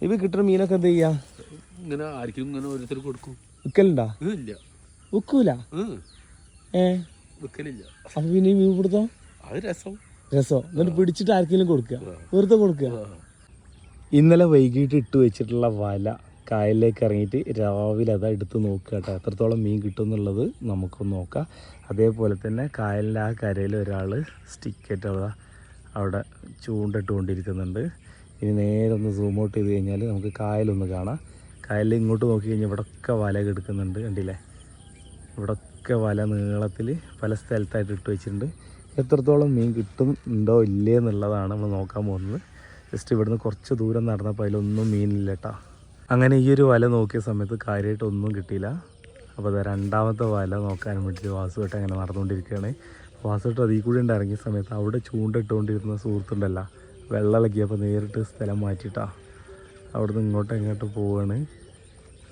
ഇപ്പൊ കിട്ടുന്ന മീനൊക്കെ എന്ത് ചെയ്യാ? ഇങ്ങനെ ആർക്കും ഇങ്ങനെ ഓരോരുത്തർ കൊടുക്കും. വിക്കലുണ്ടാ? ഇത് ഇല്ല. വിക്കൂല? ഉം. ഏ? വിൽക്കലില്ല അപ്പൊ പിന്നെ മീൻ കൊടുത്തോ അത് രസം. രസോ? എന്നിട്ട് പിടിച്ചിട്ട് ആർക്കെങ്കിലും കൊടുക്കുക വെറുതെ കൊടുക്കുക ഇന്നലെ വൈകിട്ട് ഇട്ട് വെച്ചിട്ടുള്ള വല കായലിലേക്ക് ഇറങ്ങിയിട്ട് രാവിലെ അതാ എടുത്ത് നോക്കുക കേട്ടോ. എത്രത്തോളം മീൻ കിട്ടും എന്നുള്ളത് നമുക്കൊന്ന് നോക്കാം. അതേപോലെ തന്നെ കായലിന്റെ ആ കരയിൽ ഒരാൾ സ്റ്റിക്കറ്റ് അവിടെ ചൂണ്ടിട്ടുകൊണ്ടിരിക്കുന്നുണ്ട് ഇനി നേരെ ഒന്ന് സൂം ഔട്ട് ചെയ്ത് കഴിഞ്ഞാൽ നമുക്ക് കായലൊന്ന് കാണാം. കായലിൽ ഇങ്ങോട്ട് നോക്കി കഴിഞ്ഞാൽ ഇവിടെയൊക്കെ വല കെടുക്കുന്നുണ്ട് കണ്ടില്ലേ? ഇവിടെയൊക്കെ വല നീളത്തിൽ പല സ്ഥലത്തായിട്ട് ഇട്ട് വെച്ചിട്ടുണ്ട്. എത്രത്തോളം മീൻ കിട്ടും ഉണ്ടോ ഇല്ലേ എന്നുള്ളതാണ് നമ്മൾ നോക്കാൻ പോകുന്നത്. ജസ്റ്റ് ഇവിടുന്ന് കുറച്ച് ദൂരം നടന്നപ്പോൾ അതിലൊന്നും മീനില്ല കേട്ടോ അങ്ങനെ ഈ ഒരു വല നോക്കിയ സമയത്ത് കാര്യമായിട്ട് ഒന്നും കിട്ടിയില്ല. അപ്പോൾ അത് രണ്ടാമത്തെ വല നോക്കാൻ വേണ്ടിയിട്ട് വാസുവായിട്ട് അങ്ങനെ നടന്നുകൊണ്ടിരിക്കുകയാണ്. വാസുവായിട്ട് അതിൽ കൂടി ഉണ്ട് ഇറങ്ങിയ സമയത്ത് അവിടെ ചൂണ്ടിട്ടുകൊണ്ടിരുന്ന സുഹൃത്തുണ്ടല്ലോ വെള്ളം ഇളക്കിയപ്പോൾ നേരിട്ട് സ്ഥലം മാറ്റിയിട്ടാ അവിടുന്ന് ഇങ്ങോട്ടും ഇങ്ങോട്ട് പോവാണ്.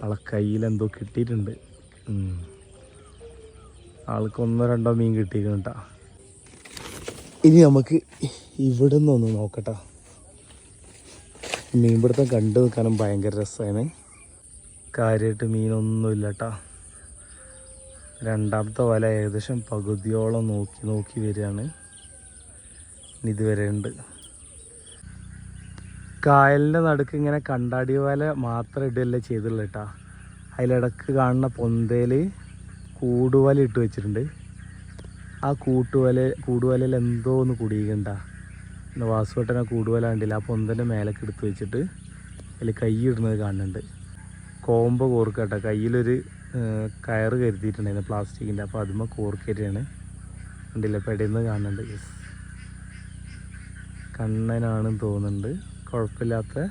ആളെ കയ്യിൽ എന്തോ കിട്ടിയിട്ടുണ്ട്. ആൾക്ക് ഒന്നോ രണ്ടോ മീൻ കിട്ടിയിട്ടുണ്ട് കേട്ടോ ഇനി നമുക്ക് ഇവിടെ നിന്നൊന്ന് നോക്കട്ട. മീൻപിടുത്തം കണ്ടു നിൽക്കാനും ഭയങ്കര രസമാണ്. കാര്യമായിട്ട് മീനൊന്നുമില്ല കേട്ടാ രണ്ടാമത്തെ വല ഏകദേശം പകുതിയോളം നോക്കി നോക്കി വരികയാണ്. ഇതുവരെ ഉണ്ട് കായലിന്റെ നടുക്ക് ഇങ്ങനെ കണ്ടാടി വല മാത്രം ഇടുകയല്ലേ ചെയ്തുള്ളൂ കേട്ടോ അതിലിടക്ക് കാണുന്ന പൊന്തയിൽ കൂടുവല ഇട്ട് വെച്ചിട്ടുണ്ട്. ആ കൂട്ടുവല കൂടുവലയിൽ എന്തോ ഒന്ന് കുടിയിക്കണ്ട വാസുവട്ടനെ കൂടുവല കണ്ടില്ല. ആ പൊന്തന്റെ മേലൊക്കെ എടുത്ത് വെച്ചിട്ട് അതിൽ കൈ ഇടുന്നത് കാണുന്നുണ്ട്. കോമ്പ് കോർക്കട്ടെ കയ്യിലൊരു കയറ് കരുതിയിട്ടുണ്ടായിരുന്നു പ്ലാസ്റ്റിക്കിന്റെ അപ്പോൾ അതുമ്മ കോർക്കരുതാണ് കണ്ടില്ല? പെടയുന്നത് കാണുന്നുണ്ട്. യെസ്. കണ്ണനാണെന്ന് തോന്നുന്നുണ്ട്. കുഴപ്പമില്ലാത്ത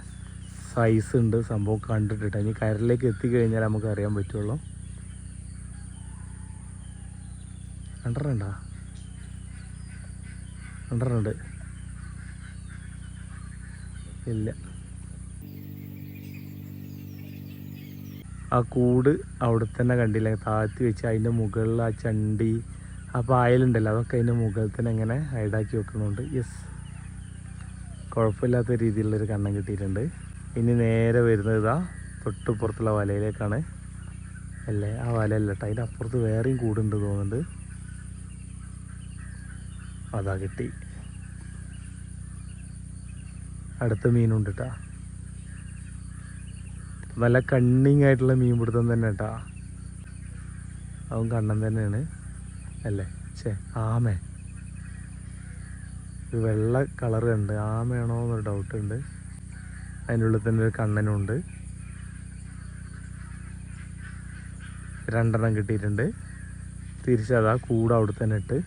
സൈസ് ഉണ്ട്. സംഭവം കണ്ടിട്ടിട്ട്. ഇനി കരലിലേക്ക് എത്തിക്കഴിഞ്ഞാൽ നമുക്ക് അറിയാൻ പറ്റുള്ളൂ. കണ്ടിട്ടുണ്ടോ? കണ്ടിട്ടുണ്ട്. ഇല്ല. ആ കൂട് അവിടെ തന്നെ കണ്ടില്ല? താഴ്ത്തി വെച്ച് അതിന്റെ മുകളിൽ ആ ചണ്ടി ആ പായലുണ്ടല്ലോ. അതൊക്കെ അതിന്റെ മുകളിൽ തന്നെ ഇങ്ങനെ ഹൈഡാക്കി വെക്കുന്നുണ്ട് യെസ് കുഴപ്പമില്ലാത്ത രീതിയിലുള്ളൊരു കണ്ണം കിട്ടിയിട്ടുണ്ട്. ഇനി നേരെ വരുന്നത് ഇതാ തൊട്ടുപുറത്തുള്ള വലയിലേക്കാണ്. അല്ലേ? ആ വല കേട്ടോ. അതിന്റെ അപ്പുറത്ത് വേറെയും കൂടുണ്ട് തോന്നുന്നുണ്ട്. അതാ കിട്ടി. അടുത്ത മീനുണ്ട് കേട്ടാ. നല്ല കണ്ണിങ് ആയിട്ടുള്ള മീൻ പിടുത്തം തന്നെ കേട്ടാ. അവൻ കണ്ണം തന്നെയാണ്. അല്ലേ? ചേ ആമേ. വെള്ള കളർ ഉണ്ട് ആമയാണോ എന്നൊരു ഡൗട്ട് ഉണ്ട്. അതിന്റെ ഉള്ളിൽ തന്നെ ഒരു കണ്ണനും ഉണ്ട്. രണ്ടെണ്ണം കിട്ടിയിട്ടുണ്ട്. തിരിച്ചതാ കൂടെ അവിടെ തന്നെ ഇട്ട്.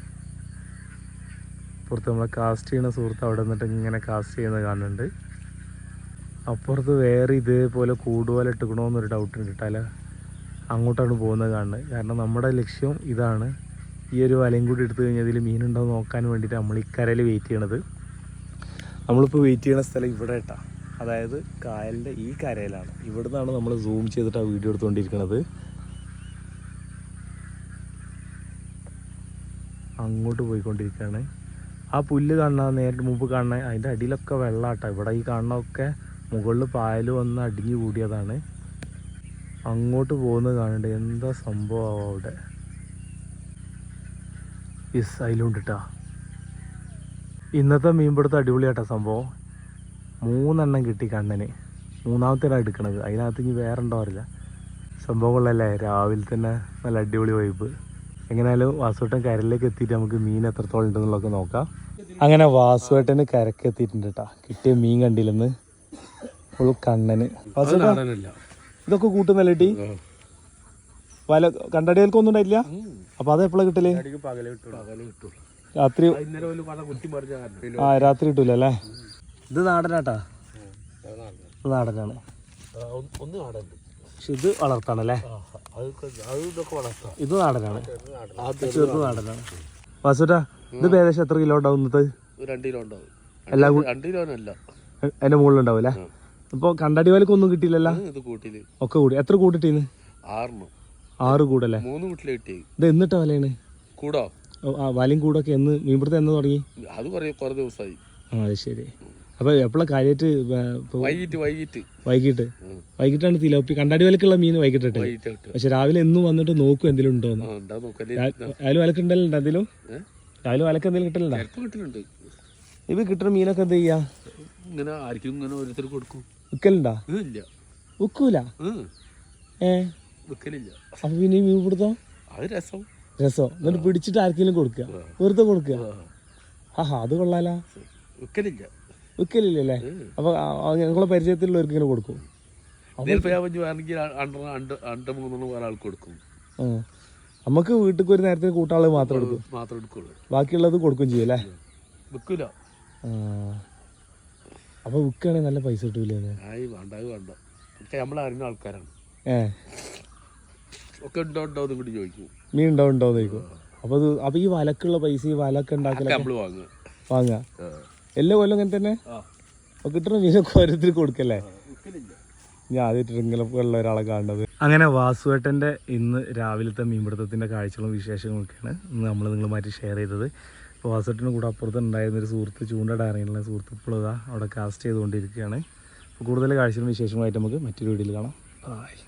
അപ്പുറത്ത് നമ്മൾ കാസ്റ്റ് ചെയ്യുന്ന സുഹൃത്ത് അവിടെ നിന്നിട്ട് ഇങ്ങനെ കാസ്റ്റ് ചെയ്യുന്നത് കാണുന്നുണ്ട്. അപ്പുറത്ത് വേറെ ഇതേപോലെ കൂടുപോലെ ഇട്ടുക്കണമെന്നൊരു ഡൗട്ടുണ്ട് കേട്ടോ. അങ്ങോട്ടാണ് പോകുന്നത് കാണുന്നത്. കാരണം നമ്മുടെ ലക്ഷ്യം ഇതാണ്. ഈ ഒരു വലയും കൂടി എടുത്തു കഴിഞ്ഞാൽ ഇതിൽ മീനുണ്ടോ നോക്കാൻ വേണ്ടിയിട്ട് നമ്മൾ ഇക്കരയിൽ കരയിൽ വെയിറ്റ് ചെയ്യണത്. നമ്മളിപ്പോൾ വെയിറ്റ് ചെയ്യണ സ്ഥലം ഇവിടെ കേട്ടാ. അതായത് കായലിന്റെ ഈ കരയിലാണ്. ഇവിടെ നിന്നാണ് നമ്മൾ സൂം ചെയ്തിട്ട് ആ വീഡിയോ എടുത്തുകൊണ്ടിരിക്കുന്നത് അങ്ങോട്ട് പോയിക്കൊണ്ടിരിക്കുകയാണ്. ആ പുല്ല് കാണാൻ നേരിട്ട് മുമ്പ് കാണാൻ അതിന്റെ അടിയിലൊക്കെ വെള്ളാട്ടോ. ഇവിടെ ഈ കാണുന്നതൊക്കെ മുകളിൽ പായൽ വന്ന് അടിഞ്ഞു കൂടിയതാണ്. അങ്ങോട്ട് പോകുന്നത് കാണണ്ടേ. എന്താ സംഭവമാവും അവിടെ? യെസ് അതിലുണ്ടിട്ടാ ഇന്നത്തെ മീൻപിടുത്തം അടിപൊളിയാട്ടാ സംഭവം. മൂന്നെണ്ണം കിട്ടി കണ്ണന്. മൂന്നാമത്തേനാണ് എടുക്കണത്. അതിനകത്ത് ഇനി വേറെ ഉണ്ടോ അറിയില്ല കൊള്ളല്ലേ രാവിലെ തന്നെ നല്ല അടിപൊളി വൈപ്പ് എങ്ങനെയാലും വാസുവേട്ടൻ കരലിലേക്ക് എത്തിയിട്ട് നമുക്ക് മീൻ എത്രത്തോളം ഉണ്ടെന്നുള്ളതൊക്കെ നോക്കാം. അങ്ങനെ വാസുവേട്ടന് കരക്ക് എത്തിയിട്ടുണ്ട് കേട്ടാ കിട്ടിയ മീൻ കണ്ടില്ലെന്ന്. ഫുൾ കണ്ണന്. ഇതൊക്കെ കൂട്ടുന്നല്ലേ ടീ? വല കണ്ടടികൾക്കൊന്നും ഉണ്ടായില്ല അപ്പൊ അത് എപ്പോഴാണ് കിട്ടൽ? രാത്രി ആ രാത്രി കിട്ടൂല അല്ലേ? ഇത് നാടനാട്ടാ? ഇത് നാടനാണ്. പക്ഷെ ഇത് വളർത്താണല്ലേ? ഇത് നാടനാണ്. ചെറുത് നാടനാണ്. വാസുട്ടാ ഇത് ഏകദേശം എത്ര കിലോ ഉണ്ടാവും ഇന്നത്തെ? രണ്ട് കിലോ ഉണ്ടാവും. എല്ലാം രണ്ട് അതിന്റെ മുകളിൽ ഉണ്ടാവും അല്ലേ ഇപ്പൊ കണ്ടടി വലക്കൊന്നും കിട്ടിയില്ലല്ലോ? ഇത് ഒക്കെ കൂടി. എത്ര കൂട്ടിട്ടീന്ന്? ആറിന് ആറ് കൂടല്ലേ? മൂന്ന് വീട്ടിലെ കിട്ടി. ഇത് എന്നിട്ടാ വലയാണ്? കൂടോ? ആ വലയും കൂടൊക്കെ എന്ന് മീൻപിടുത്തം എന്ന് തുടങ്ങി? അത് കുറേ കുറെ ദിവസമായി. ആ അത് ശരി. അപ്പൊ എപ്പോഴാ കാര്യമായിട്ട് വൈകിട്ട് വൈകിട്ട്. വൈകിട്ട്? വൈകിട്ടാണ് തിലോപ്പി. കണ്ടാടി വിലക്കുള്ള മീൻ വൈകിട്ടിട്ട്. പക്ഷെ രാവിലെ എന്നും വന്നിട്ട് നോക്കും എന്തെങ്കിലും ഉണ്ടോ രാവിലെ വിലക്ക് ഉണ്ടല്ലോ എന്തെങ്കിലും? രാവിലെ വിലക്ക് എന്തെങ്കിലും കിട്ടലുണ്ടോ? ഇത് കിട്ടുന്ന മീനൊക്കെ എന്ത് ചെയ്യാ? ഇങ്ങനെ ആർക്കും ഇങ്ങനെ ഓരോരുത്തർ കൊടുക്കും. വിൽക്കലുണ്ടാ ഉക്കൂല ഇല്ല വിൽക്കൂല ഏ? വിൽക്കലില്ല അപ്പൊ പിന്നെ ഈ മീൻ പിടുത്തം? അത് രസം. രസോ? എന്നിട്ട് പിടിച്ചിട്ട് ആർക്കെങ്കിലും കൊടുക്കുക. വെറുതെ കൊടുക്കുക? ആഹാ അത് കൊള്ളാലോ. വിൽക്കലില്ല വിൽക്കലില്ലല്ലേ. അപ്പൊ ഞങ്ങളെ പരിചയത്തിലുള്ളവർക്ക് ഇങ്ങനെ കൊടുക്കും. കൊടുക്കും. നമുക്ക് വീട്ടിൽ ഒരു നേരത്തെ കൂട്ടാൾ മാത്രം എടുക്കും. മാത്രം എടുക്കുള്ളൂ. ബാക്കിയുള്ളത് കൊടുക്കും ചെയ്യും അല്ലേ. അപ്പൊ വിൽക്കുകയാണെങ്കിൽ നല്ല പൈസ കിട്ടൂലേ ഏഹ് വേണ്ട വേണ്ട. ആൾക്കാരാണ്. ഏ. ഒക്കെ ഉണ്ടോ ഉണ്ടോ എന്നും കൂടി ചോദിക്കും മീൻ ഉണ്ടോ ഉണ്ടോ എന്ന് ചോദിക്കും. അപ്പൊ അത് അപ്പൊ ഈ വലക്കുള്ള പൈസ ഈ വലക്ക് ഉണ്ടാക്കലൊക്കെ വാങ്ങുക. എല്ലാ കൊല്ലം അങ്ങനെ തന്നെ? കിട്ടണ കിട്ടുന്ന മീനൊക്കെ ഓരോരുത്തർ കൊടുക്കല്ലേ? ഞാൻ ആദ്യമായിട്ട് ഇങ്ങനെ ഉള്ള ഒരാളെ കാണുന്നത്. അങ്ങനെ വാസുവേട്ടന്റെ ഇന്ന് രാവിലത്തെ മീൻപിടുത്തത്തിന്റെ കാഴ്ചകളും വിശേഷങ്ങളൊക്കെയാണ് ഇന്ന് നമ്മൾ നിങ്ങളുമായിട്ട് ഷെയർ ചെയ്തത്. അപ്പോൾ വാസുവേട്ടന്റെ കൂടെ അപ്പുറത്ത് ഉണ്ടായിരുന്ന ഒരു സുഹൃത്ത് ചൂണ്ടയുടെ അറിയാനുള്ള സുഹൃത്ത് ഇപ്പോൾ ഇതാ അവിടെ കാസ്റ്റ് ചെയ്തുകൊണ്ടിരിക്കുകയാണ്. അപ്പോൾ കൂടുതൽ കാഴ്ചകളും വിശേഷങ്ങളായിട്ട് നമുക്ക് മറ്റൊരു വീഡിയോയിൽ കാണാം. ബായ്